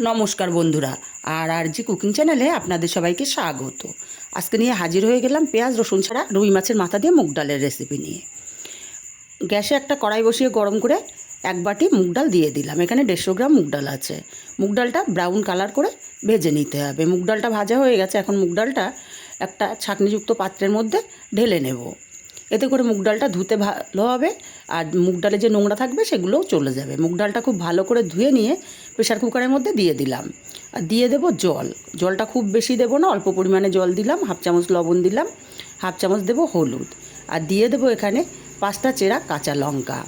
নমস্কার বন্ধুরা। আর আর জি কুকিং চ্যানেলে আপনাদের সবাইকে স্বাগত। আজকে নিয়ে হাজির হয়ে গেলাম পেঁয়াজ, রসুন ছাড়া রুই মাছের মাথা দিয়ে মুগ ডালের রেসিপি নিয়ে। গ্যাসে একটা কড়াই বসিয়ে গরম করে এক বাটি মুগ ডাল দিয়ে দিলাম। এখানে দেড়শো গ্রাম মুগ ডাল আছে। মুগ ডালটা ব্রাউন কালার করে ভেজে নিতে হবে। মুগ ডালটা ভাজা হয়ে গেছে। এখন মুগ ডালটা একটা ছাঁকনিযুক্ত পাত্রের মধ্যে ঢেলে নেব। এতে করে মুগ ডালটা ধুতে ভালো হবে আর মুগ ডালে যে নোংরা থাকবে সেগুলোও চলে যাবে। মুগ ডালটা খুব ভালো করে ধুয়ে নিয়ে প্রেশার কুকারের মধ্যে দিয়ে দিলাম। আর দিয়ে দেবো জল। জলটা খুব বেশি দেবো না, অল্প পরিমাণে জল দিলাম, হাফ চামচ লবণ দিলাম, হাফ চামচ দেবো হলুদ। আর দিয়ে দেবো এখানে পাঁচটা চেরা কাঁচা লঙ্কা।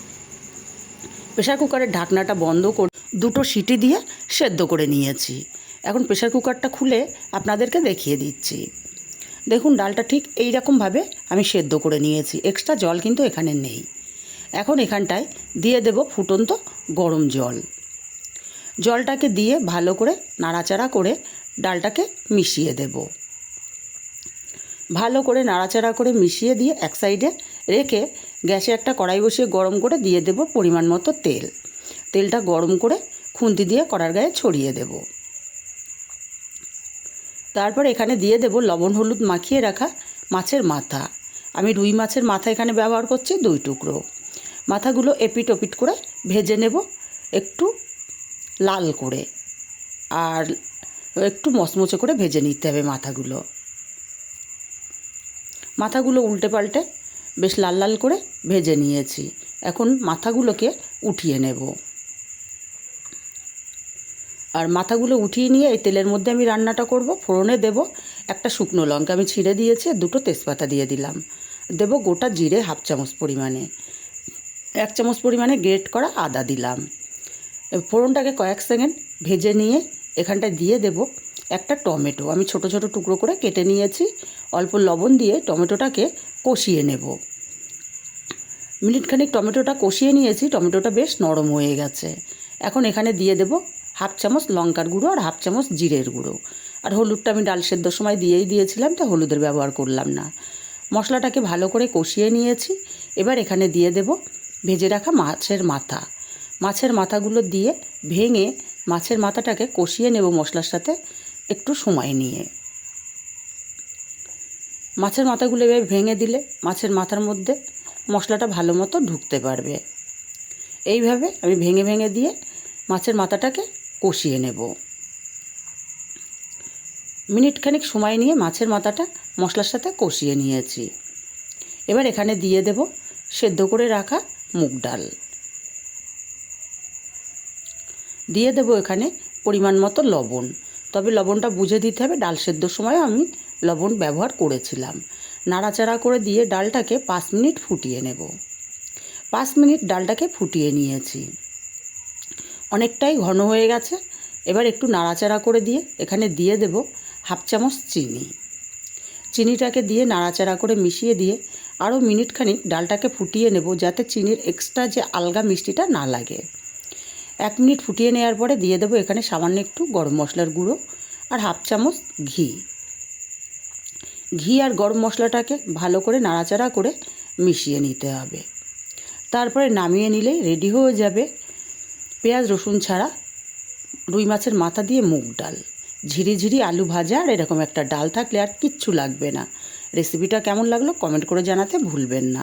প্রেশার কুকারের ঢাকনাটা বন্ধ করে দুটো সিটি দিয়ে সেদ্ধ করে নিয়েছি। এখন প্রেশার কুকারটা খুলে আপনাদেরকে দেখিয়ে দিচ্ছি। দেখুন, ডালটা ঠিক এই রকমভাবে আমি সেদ্ধ করে নিয়েছি। এক্সট্রা জল কিন্তু এখানে নেই। এখন এখানটায় দিয়ে দেব ফুটন্ত গরম জল। জলটাকে দিয়ে ভালো করে নাড়াচাড়া করে ডালটাকে মিশিয়ে দেব। ভালো করে নাড়াচাড়া করে মিশিয়ে দিয়ে এক সাইডে রেখে গ্যাসে একটা কড়াই বসিয়ে গরম করে দিয়ে দেব পরিমাণ মতো তেল। তেলটা গরম করে খুন্তি দিয়ে কড়ার গায়ে ছড়িয়ে দেব। তারপর এখানে দিয়ে দেব লবণ, হলুদ মাখিয়ে রাখা মাছের মাথা। আমি রুই মাছের মাথা এখানে ব্যবহার করছি দুই টুকরো। মাথাগুলো এপিট ওপিট করে ভেজে নেব একটু লাল করে। আর একটু মচমচে করে ভেজে নিতে হবে মাথাগুলো। মাথাগুলো উল্টে পাল্টে বেশ লাল লাল করে ভেজে নিয়েছি। এখন মাথাগুলোকে উঠিয়ে নেব। আর মাথাগুলো উঠিয়ে নিয়ে এই তেলের মধ্যে আমি রান্নাটা করব। ফোড়নে দেব একটা শুকনো লঙ্কা। আমি ছিঁড়ে দিয়েছি দুটো তেজপাতা দিয়ে দিলাম। দেব গোটা জিরে হাফ চামচ পরিমাণে। এক চামচ পরিমাণে গ্রেট করা আদা দিলাম। ফোড়নটাকে কয়েক সেকেন্ড ভেজে নিয়ে এখানটায় দিয়ে দেব একটা টমেটো। আমি ছোট ছোট টুকরো করে কেটে নিয়েছি। অল্প লবণ দিয়ে টমেটোটাকে কষিয়ে নেব। মিনিটখানিক টমেটোটা কষিয়ে নিয়েছি। টমেটোটা বেশ নরম হয়ে গেছে। এখন এখানে দিয়ে দেব হাফ চামচ লঙ্কার গুঁড়ো আর হাফ চামচ জিরের গুঁড়ো। আর হলুদটা আমি ডাল সেদ্ধর সময় দিয়েই দিয়েছিলাম, তো হলুদের ব্যবহার করলাম না। মশলাটাকে ভালো করে কষিয়ে নিয়েছি। এবার এখানে দিয়ে দেব ভেজে রাখা মাছের মাথা। মাছের মাথাগুলো দিয়ে ভেঙে মাছের মাথাটাকে কষিয়ে নেব মশলার সাথে একটু সময় নিয়ে। মাছের মাথাগুলো এভাবে ভেঙে দিলে মাছের মাথার মধ্যে মশলাটা ভালো মতো ঢুকতে পারবে। এইভাবে আমি ভেঙে ভেঙে দিয়ে মাছের মাথাটাকে কষিয়ে নেব। মিনিট খানিক সময় নিয়ে মাছের মাথাটা মশলার সাথে কষিয়ে নিয়েছি। এবার এখানে দিয়ে দেব সেদ্ধ করে রাখা মুগ ডাল। দিয়ে দেব এখানে পরিমাণ মতো লবণ। তবে লবণটা বুঝে দিতে হবে ডাল সেদ্ধর সময় আমি লবণ ব্যবহার করেছিলাম। নাড়াচাড়া করে দিয়ে ডালটাকে পাঁচ মিনিট ফুটিয়ে নেব। পাঁচ মিনিট ডালটাকে ফুটিয়ে নিয়েছি। অনেকটাই ঘন হয়ে গেছে। এবার একটু নাড়াচাড়া করে দিয়ে এখানে দিয়ে দেব হাফ চামচ চিনি। চিনিটাকে দিয়ে নাড়াচাড়া করে মিশিয়ে দিয়ে আরও মিনিট খানিক ডালটাকে ফুটিয়ে নেব যাতে চিনির এক্সট্রা যে আলগা মিষ্টিটা না লাগে। এক মিনিট ফুটিয়ে নেওয়ার পরে দিয়ে দেবো এখানে সামান্য একটু গরম মশলার গুঁড়ো আর হাফ চামচ ঘি। ঘি আর গরম মশলাটাকে ভালো করে নাড়াচাড়া করে মিশিয়ে নিতে হবে। তারপরে নামিয়ে নিলেই রেডি হয়ে যাবে পেঁয়াজ, রসুন ছাড়া রুই মাছের মাথা দিয়ে মুগ ডাল। ঝিরিঝিরি আলু ভাজা আর এরকম একটা ডাল থাকলে আর কিচ্ছু লাগবে না। রেসিপিটা কেমন লাগল কমেন্ট করে জানাতে ভুলবেন না।